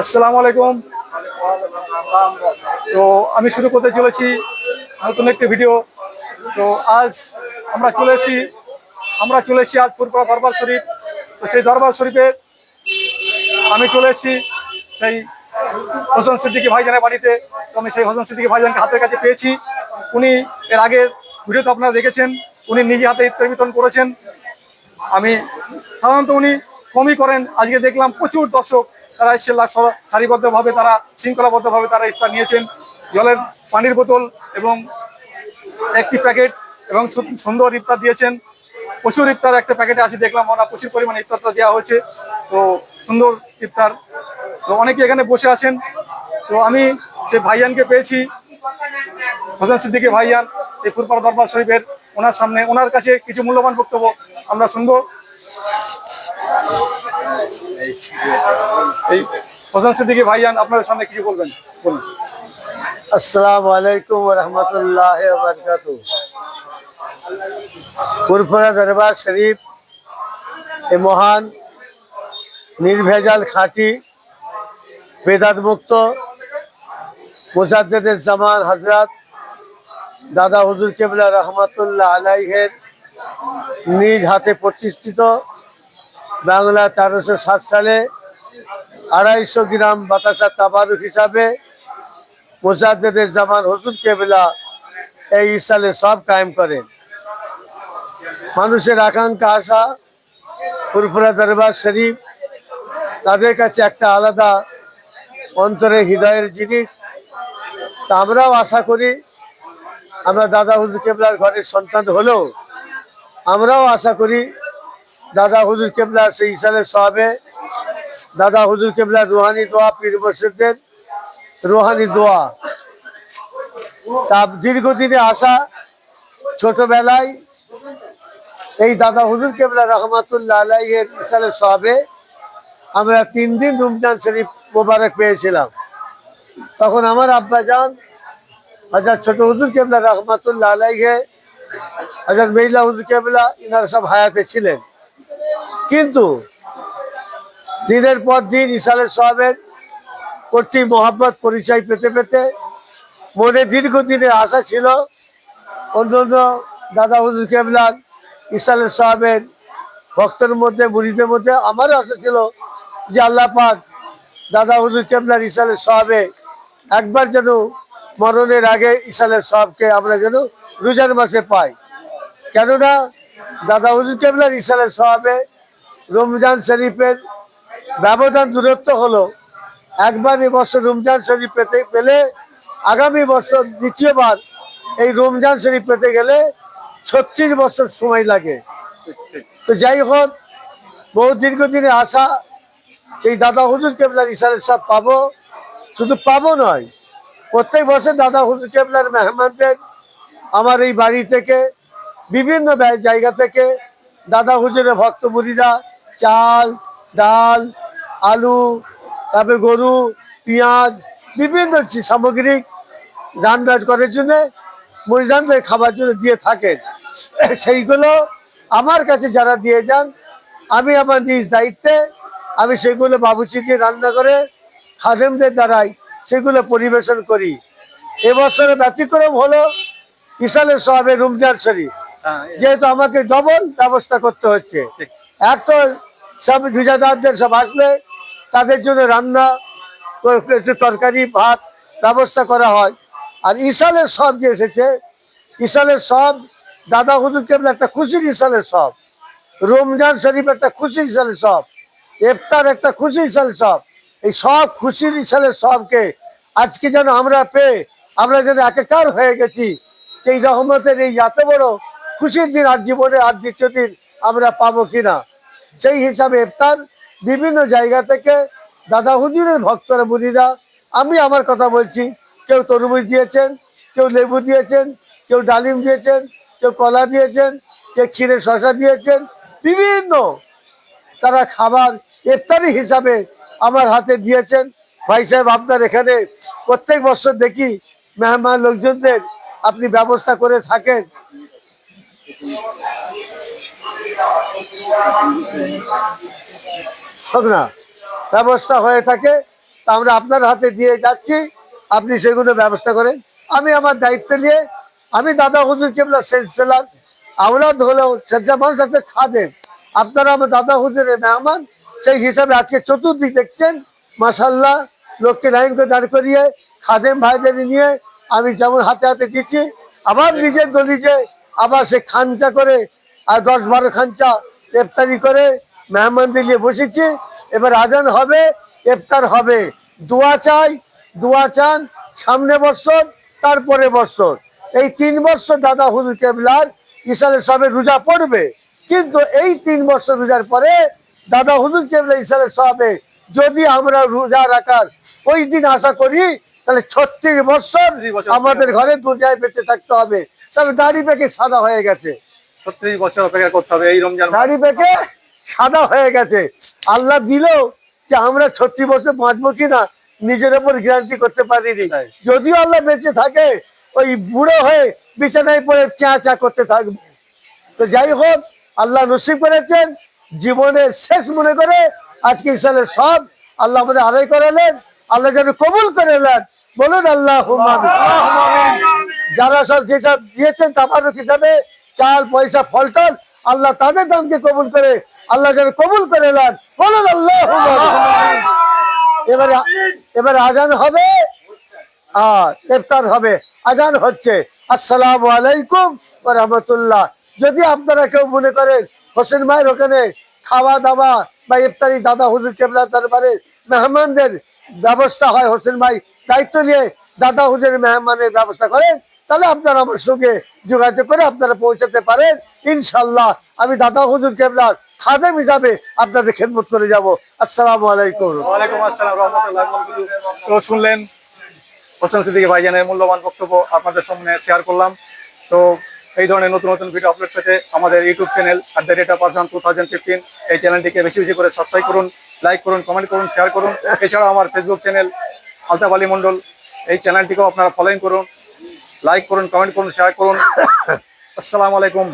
আসসালামু আলাইকুম। তো আমি শুরু করতে চলেছি নতুন একটি ভিডিও। তো আজ আমরা চলে এসেছি, আমরা চলে এসেছি আজ ফুরপুরা দরবার শরীফ। তো সেই দরবার শরীফে আমি চলে এসেছি সেই হোসেন সিদ্দিকী ভাইজানের বাড়িতে। তো আমি সেই হোসেন সিদ্দিকী ভাইজানকে হাতের কাছে পেয়েছি। উনি এর আগের ভিডিওতে আপনারা দেখেছেন, উনি নিজে হাতে ইফতার বিতরণ করেছেন। আমি সাধারণত উনি কমই করেন, আজকে দেখলাম প্রচুর দর্শক তারা এসে সারিবদ্ধভাবে তারা, শৃঙ্খলাবদ্ধভাবে তারা ইফতার নিয়েছেন। জলের পানির বোতল এবং একটি প্যাকেট এবং সুন্দর ইফতার দিয়েছেন। প্রচুর ইফতার একটা প্যাকেটে আসি দেখলাম ওরা প্রচুর পরিমাণে ইফতারটা দেওয়া হয়েছে। তো সুন্দর ইফতার। তো অনেকে এখানে বসে আছেন। তো আমি সে ভাইয়ানকে পেয়েছি, হোসেন সিদ্দিকী ভাইয়ান, এই ফুরপাড়া দরবার শরীফের, ওনার সামনে, ওনার কাছে কিছু মূল্যবান বক্তব্য আমরা শুনব। এই হোসেন সিদ্দিকী ভাইয়ান আপনাদের সামনে কিছু বলবেন? বলুন। আসসালামু আলাইকুম রহমতুল্লাহ বরকাত ফুরফুরা দরবার শরীফ, এ মহান, নির্ভেজাল খাঁটি বেদাত মুক্ত মুজাদ্দেদের জামান হজরত দাদা হুজুর কেবলা রহমতুল্লাহ আলাইহের নিজ হাতে প্রতিষ্ঠিত বাংলা তেরোশো সাত সালে আড়াইশো গ্রাম বাতাসা তাবারুক হিসাবে মোজাদ্দেদের জামান হুজুর কেবলা এই সালে সব কায়েম করেন। মানুষের আকাঙ্ক্ষা, আশা, ফুরফুরা দরবার শরীফ তাদের কাছে একটা আলাদা অন্তরে হৃদয়ের জিনিস। তা আমরাও আশা করি আমরা দাদা হুজুর কেবলার ঘরের সন্তান হলেও আমরাও আশা করি দাদা হুজুর কেবলা সেই সালের সবে দাদা হুজুর কেবলা রুহানি দোয়া, পীর বসেদের রোহানি দোয়া। তা দীর্ঘদিনে আসা ছোটবেলায় এই দাদা হুজুর কেবলা রহমাতুল্লাহ আলাইয়ের ইসালের সবে আমরা তিন দিন রমজান শরীফ মোবারক পেয়েছিলাম। তখন আমার আব্বা যান হাজার ছোট হুজুর কেবলা রহমাতুল্লাহ আলাইহে হাজার মেইলা হুজুর কেবলা, ইনারা সব হায়াতে ছিলেন। কিন্তু দিনের পর দিন ইসালের সবের কর্তৃক মোহাম্মত পরিচয় পেতে পেতে মনে দীর্ঘদিনের আশা ছিল অন্য অন্য দাদা হুজুর কেবলার ইসালের সাহেবের ভক্তের মধ্যে মুড়িদের মধ্যে আমারও আশা ছিল যে আল্লাহ পাক দাদা হুজুর কেবলার ইসালের সাহেবে একবার যেন মরণের আগে ইসালের সাহেবকে আমরা যেন রোজার মাসে পাই। কেননা দাদা হুজুর কেবলার ইসালের সাহেবে রমজান শরীফের ব্যবধান দূরত্ব হলো, একবার এবছর রমজান শরীফ পেতে পেলে আগামী বছর দ্বিতীয়বার এই রমজান শরীফ পেতে গেলে ছত্রিশ বছর সময় লাগে। তো যাই হোক, বহু দীর্ঘদিনে আশা, সেই দাদা হুজুর কেবলার ইশারের সব পাবো। শুধু পাবো নয়, প্রত্যেক বছর দাদা হুজুর কেবলার মেহমানদের, আমার এই বাড়ি থেকে, বিভিন্ন জায়গা থেকে দাদা হুজুরের ভক্ত মুড়িরা চাল ডাল আলু তারপরে গরু পেঁয়াজ বিভিন্ন সামগ্রিক সামগ্রিক রান্না করার জন্য মরিদানদের খাবার জন্য দিয়ে থাকেন। সেইগুলো আমার কাছে যারা দিয়ে যান আমি আমার নিজ দায়িত্বে আমি সেগুলো বাবুচি দিয়ে রান্না করে খাদেমদের দ্বারাই সেগুলো পরিবেশন করি। এবছরে ব্যতিক্রম হলো ইসালের সবে রমজান শরীফ। হ্যাঁ, যেহেতু আমাকে ডবল ব্যবস্থা করতে হচ্ছে। এক তো সব ভিজাদারদের সব আসবে তাদের জন্য রান্না, একটু তরকারি, ভাত ব্যবস্থা করা হয়। আর ইসালের সব যে এসেছে ইসালের সব, দাদা হুজুর কেবল একটা খুশির ইসালের সব, রমজান শরীফ একটা খুশির ইসালের সব, ইফতার একটা খুশি ইসালের সব, এই সব খুশির ইসালের সবকে আজকে যেন আমরা পেয়ে, আমরা যেন একাকার হয়ে গেছি, সেই রহমতের এই এত বড় খুশির দিন আর জীবনে আর দ্বিতীয় দিন আমরা পাবো কিনা। সেই হিসাবে ইফতার বিভিন্ন জায়গা থেকে দাদা হুজুরের ভক্তরা মুনিরা আমি আমার কথা বলছি, কেউ তরমুজ দিয়েছেন, কেউ লেবু দিয়েছেন, কেউ ডালিম দিয়েছেন, কেউ কলা দিয়েছেন, কেউ ক্ষীরে শশা দিয়েছেন, বিভিন্ন তারা খাবার ইফতারি হিসাবে আমার হাতে দিয়েছেন। ভাই সাহেব, আপনার এখানে প্রত্যেক বছর দেখি মেহমান লোকজনদের আপনি ব্যবস্থা করে থাকেন। না ব্যবস্থা হয়ে থাকে, তা আমরা আপনার হাতে দিয়ে যাচ্ছি, আপনি সেগুলো ব্যবস্থা করেন। আমি আমার দায়িত্ব নিয়ে, আমি দাদা হুজুর কেবলা সেলসেলার আওলাদ হলেও সেটা মানুষ আছে খাদেন আপনারা আমার দাদা হুজুরের মেহমান, সেই হিসাবে আজকে চতুর্দিক দেখছেন। মাসাল্লাহ লোককে লাইন করে দাঁড় করিয়ে, খাদেম ভাইদের নিয়ে আমি যেমন হাতে হাতে দিচ্ছি, আবার নিজের দলিজে আবার সে খাঞ্চা করে আর দশ বারো খাঞ্চা ইফতারি করে মেহমান নিয়ে বসেছি। এবার আজান হবে ইফতার হবে। দোয়া চাই দোয়া চান সামনে বছর তারপরে বছর। এই তিন বছর দাদা হুজুর কেবলার ইসালে সবে রোজা পড়বে। কিন্তু এই তিন বছর রোজার পরে দাদা হুজুর কেবলা ইসালে সবে যদি আমরা রোজা রাখার ওই দিন আশা করি তাহলে ছত্রিশ বছর 36 বছর আমাদের ঘরে দুনিয়ায় বেঁচে থাকতে হবে। তবে দাড়ি পেকে সাদা হয়ে গেছে। ছত্রিশ বছর অপেক্ষা করতে হবে এই রমজান দাড়ি পেকে সাদা হয়ে গেছে। আল্লাহ দিল যে আমরা ছত্রিশ বছর বাঁচবো কিনা নিজের উপর গ্যারান্টি করতে পারিনি। যদিও আল্লাহ বেঁচে থাকে ওই বুড়ো হয়ে বিছানায় পড়ে চা চা করতে থাকব। তো যাই হোক আল্লাহ নসিব করেছেন জীবনের শেষ মনে করে আজকে ইসালের সব আল্লাহ আমাদের আদায় করালেন আল্লাহ যেন কবুল করে নেন। বলুন আল্লাহ যারা সব যেসব দিয়েছেন তাবারক হিসাবে চাল, পয়সা ফল টল আল্লাহ তাদের দামকে কবুল করে, আল্লাহ যেন কবুল করে নেন। বলুন, আল্লাহ এবারে এবারে আজান হবে। আর ইফতার হবে। আজান হচ্ছে। আসসালামু আলাইকুম রাহমাতুল্লাহ। যদি আপনারা কেউ মনে করেন হোসেন ভাইয়ের ওখানে খাওয়া দাওয়া বা ইফতারি দাদা হুজুর কেবলা দরবারে মেহমানদের ব্যবস্থা হয় হোসেন ভাই, দায়িত্ব নিয়ে দাদা হুজুরের মেহমানের ব্যবস্থা করেন তাহলে আপনারা আমার সঙ্গে যোগাযোগ করে আপনারা পৌঁছাতে পারেন। ইনশাল্লাহ আমি দাদা হুজুর কেবলার খাদেম হিসাবে আপনাদের খেদমত করে যাব। আসসালামু আলাইকুম। ওয়ালাইকুম আসসালাম, রহমতুল্লাহ শুনলেন, হোসেন সিদ্দিকী ভাইজানের মূল্যবান বক্তব্য আপনাদের সামনে শেয়ার করলাম। তো এই ধরনের নতুন নতুন ভিডিও আপলোড পেতে আমাদের YouTube channel at the rate of person two thousand fifteen এই চ্যানেলটিকে বেশি বেশি করে সাবস্ক্রাইব করুন লাইক করুন কমেন্ট করুন শেয়ার করুন। এছাড়াও আমার ফেসবুক চ্যানেল আলতাফ আলী মণ্ডল এই চ্যানেলটিকেও আপনারা ফলোইং করুন। লাইক করুন কমেন্ট করুন শেয়ার করুন। আসসালামু আলাইকুম।